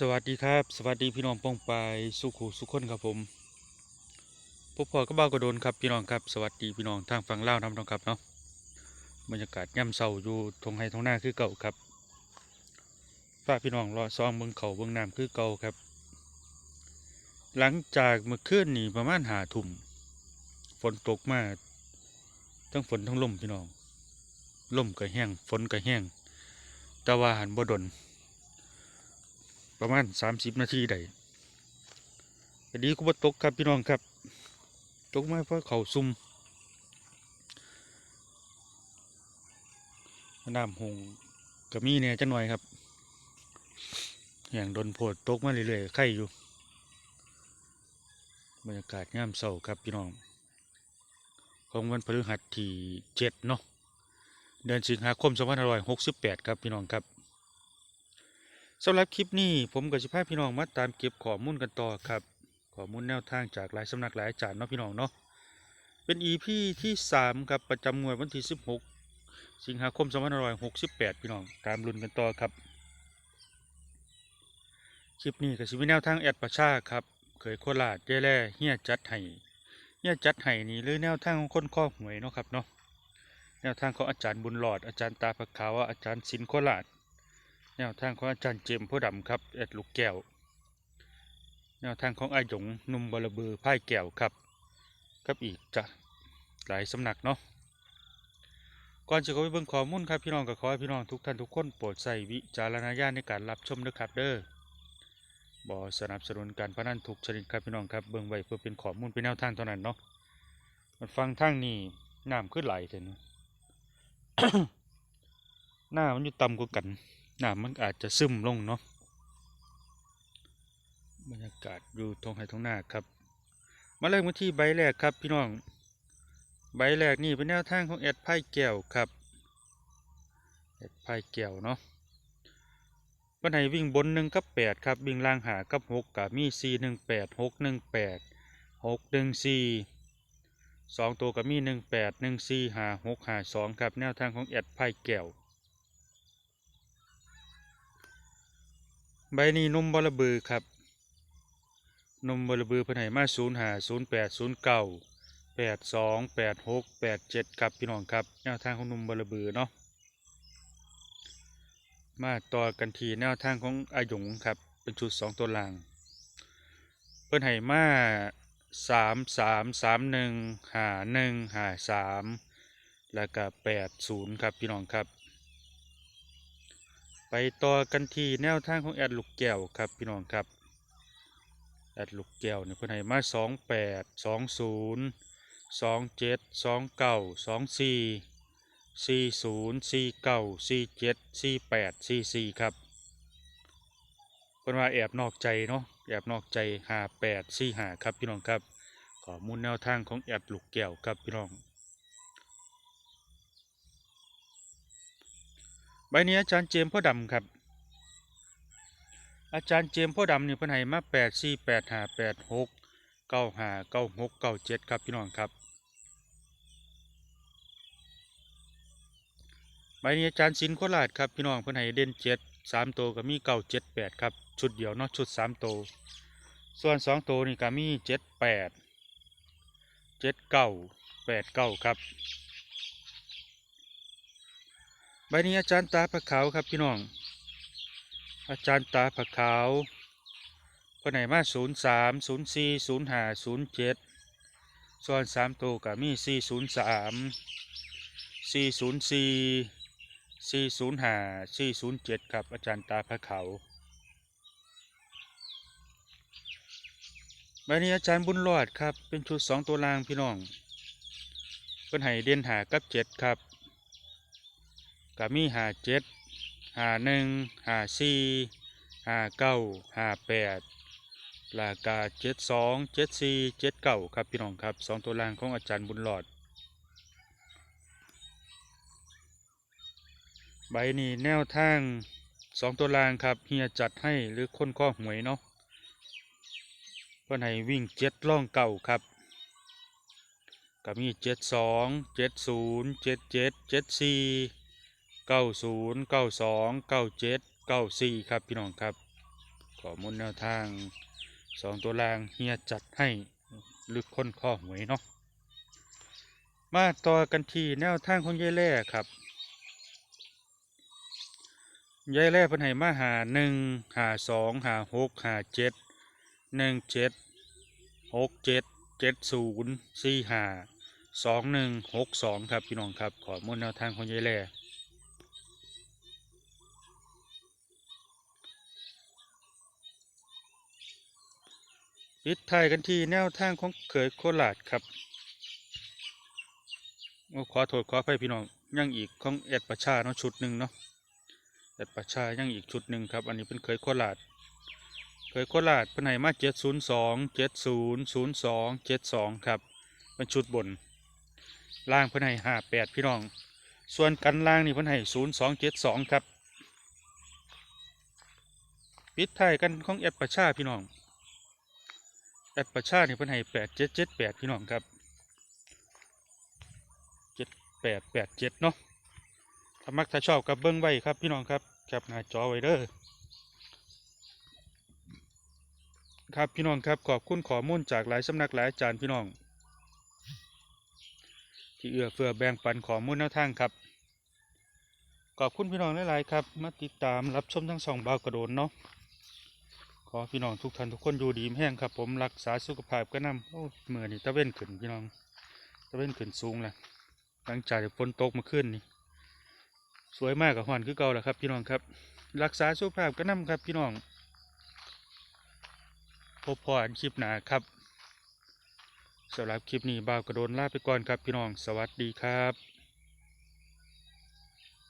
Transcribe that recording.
สวัสดีครับ สวัสดีพี่น้องปองปายสุขุสุขคนครับผมพบพ่อก็เบากระโดนครับพี่น้องครับ สวัสดีพี่น้องทางฝั่งเล่าน้ำน้องครับเนาะบรรยากาศย่ำเศร้าอยู่ทงไฮทงหน้าคือเก่าครับฝากพี่น้องรอซองเบิ่งเขาเบิ่งน้ำคือเก่าครับ หลังจากเมื่อคืนนี่ประมาณหาทุ่มฝนตกมาทั้งฝนทั้งลมพี่น้องลมก็แห้งฝนก็แห้งแต่ว่าหันบ่ดน ประมาณสามสิบนาทีได้ก็ดีก็บ่ตกครับพี่น้องครับ ตกมาเพราะเขาซุ่มน้ำหงก็มีเนี่ยจังหน่อยครับ อย่างโดนโพดตกมาเรื่อยๆไข่อยู่ บรรยากาศงามเศร้าครับพี่น้อง ของวันพฤหัสที่เจ็ดเนาะเดือนสิงหาคมสองพันห้าร้อยหกสิบแปดครับพี่น้องครับ สำหรับคลิปนี้ผมกับสิพาพี่น้องมาตามเก็บข้อมูลกันต่อครับข้อมูลแนวทางจากหลายสำนักหลายอาจารย์เนาะพี่น้องเนาะเป็น EP ที่3ครับประจำงวดวันที่ 16 สิงหาคม2568 พี่น้องตามรุ่นกันต่อครับ คลิปนี้ก็สิมีแนวทางแอดประชาครับเคยโคราชเย่แล่เฮียจัดให้เฮียจัดให้นี่หรือแนวทางของคนข้อหวยเนาะครับเนาะแนวทางของอาจารย์บุญหลอดอาจารย์ตาผักขาวอาจารย์สินโคราช แนวทางของอาจารย์เจมผู้ดำครับเอ็ดลูกแก้ว แนวทางของอาหยงนุ่มบลบือพ่ายแก้วครับกับอีกจะหลายสำนักเนาะก่อนจะเข้าไปเบิ่งข้อมูลครับพี่น้องก็ขอให้พี่น้องทุกท่านทุกคนโปรดใส่วิจารณญาณในการรับชมด้วยครับเด้อบ่สนับสนุนการพนันทุกชนิดครับพี่น้องครับเบิ่งไว้เพื่อเป็นข้อมูลเป็นแนวทางเท่านั้นเนาะมันฟังทางนี้น้ำขึ้นไหลเถอะเนะหน้ามันอยู่ต่ำกว่ากัน น้ำมันอาจจะซึมลงเนาะบรรยากาศอยู่ตรงไห้ตรงหน้าครับ มาเริ่มกันที่ใบแรกครับพี่น้อง ใบแรกนี่เป็นแนวทางของแอดไพ่แก้วครับแอดไพ่แก้วเนาะวันไหนวิ่งบนหนึ่งกับแปดครับวิ่งล่างหากับหกกับมีสี่หนึ่งแปดหกหนึ่งแปดหกหนึ่งสี่สองตัวกับมีหนึ่งแปดหนึ่งสี่หาหกหาสองครับแนวทางของแอดไพ่แก้ว ใบนี้นมบลบือครับ นมบลบือเพิ่นให้มาศูนย์หาศูนย์แปดศูนย์เก้าแปดสองแปดหกแปดเจ็ดครับพี่น้องครับแนวทางของนมบลบือเนาะมาต่อกันทีแนวทางของอาหยงครับ เป็นชุดสองตัวล่าง เพิ่นให้มาสามสามสามหนึ่งหาหนึ่งหาสามแล้วก็แปดศูนย์ครับพี่น้องครับ ไปต่อกันที่แนวทางของแอดลูกแก้วครับพี่น้องครับ แอดลูกแก้วเนี่ยเพิ่นให้มาสองแปดสองศูนย์สองเจ็ดสองเก้าสองสี่สี่ศูนย์สี่เก้าสี่เจ็ดสี่แปดสี่สี่ครับเพิ่นว่าแอบนอกใจเนาะแอบนอกใจหาแปดสี่หาครับพี่น้องครับข้อมูลแนวทางของแอดลูกแก้วครับพี่น้อง ใบนี้อาจารย์เจมส์พ่อดำครับ อาจารย์เจมส์พ่อดำนี่เพิ่นให้มาแปดสี่แปดห้าแปดหกเก้าห้าเก้าหกเก้าเจ็ดครับพี่น้องครับ ใบนี้อาจารย์สินโคราชครับพี่น้องเพิ่นให้เด่นเจ็ดสามตัวก็มีเก้าเจ็ดแปดครับ ชุดเดียวเนาะชุดสามตัวส่วนสองตัวนี่ก็มีเจ็ดแปดเจ็ดเก้าแปดเก้าครับ ใบนี้อาจารย์ตาผักขาวครับพี่น้อง อาจารย์ตาผักขาวคนไหนมาศูนย์สามศูนย์สี่ศูนย์ห้าศูนย์เจ็ดส่วนสามตัวกับมีสี่ศูนย์สามสี่ศูนย์สี่สี่ศูนย์ห้าสี่ศูนย์เจ็ดครับอาจารย์ตาผักขาวใบนี้อาจารย์บุญรอดครับ เป็นชุดสองตัวลางพี่น้องเพิ่นให้เด่นหากับเจ็ดครับ ก็มีหาเจ็ดหาหนึ่งหาสี่หาเก้าหาแปดลากาเจ็ดสองเจ็ดสี่เจ็ดเก้าครับพี่น้องครับสองตัวล่างของอาจารย์บุญหลอด ใบนี้แนวทางสองตัวล่างครับเฮียจัดให้หรือค้นข้อหวยเนาะเพื่อนให้วิ่งเจ็ดล่องเก่าครับก็มีเจ็ดสองเจ็ดศูนย์เจ็ดเจ็ดเจ็ดสี่ เก้าศูนย์เก้าสองเก้าเจ็ดเก้าสี่ครับพี่น้องครับขอมูลแนวทางสองตัวล่างเฮียจัดให้ลึกค้นข้อหวยเนาะมาต่อกันที่แนวทางของยายแล่ครับยายแล่เพิ่นให้มาหาหนึ่งหาสองหาหกหาเจ็ดหนึ่งเจ็ดหกเจ็ดเจ็ดศูนย์สี่หาสองหนึ่งหกสองครับพี่น้องครับขอมูลแนวทางของยายแล่ ปิดท้ายกันที่แนวทางของเขยโคราชครับขอโทษขออภัยพี่น้องยังอีกของแอดประชาเนาะชุดหนึ่งเนาะแอดประชายังอีกชุดหนึ่งครับ อันนี้เป็นเขยโคราชเขยโคราชเป็นไหนมาเจ็ดศูนย์สองเจ็ดศูนย์ศูนย์สองเจ็ดสองครับเป็นชุดบนล่างเพิ่นให้ห้าแปดพี่น้อง ส่วนกันล่างนี่เพิ่นให้ศูนย์สองเจ็ดสองครับ ปิดท้ายกันของแอดประชาพี่น้อง แอดประชาเนี่ยเพิ่นให้แปดเจ็ดเจ็ดแปดพี่น้องครับเจ็ดแปดแปดเจ็ดเนาะถ้ามักถ้าชอบกับเบิ้งไว้ครับพี่น้องครับแคปหน้าจอไว้เด้อครับพี่น้องครับขอบคุณขอมูลจากหลายสำนักหลายอาจารย์พี่น้อง ที่เอื้อเฟื้อแบ่งปันขอมูลแนวทางครับขอบคุณพี่น้องหลายๆครับ มาติดตามรับชมทั้งสองเบาวกระโดนเนาะ อพี่น้องทุกท่านทุกคนอยู่ดีมีแห้งครับ ผมรักษาสุขภาพก็นำโอ้เมื่อนี่ตะเว้นขึ้นพี่น้องตะเว้นขึ้นสูงแหละหลังจากฝนตกมาขึ้นนี่สวยมากกับหอนคือเก่าแหละครับ พี่น้องครับ รักษาสุขภาพก็นำครับ พี่น้องพบพอกันคลิปหนาครับสำหรับคลิปนี้บ่าวกระโดนลาไปก่อนครับพี่น้องสวัสดีครับ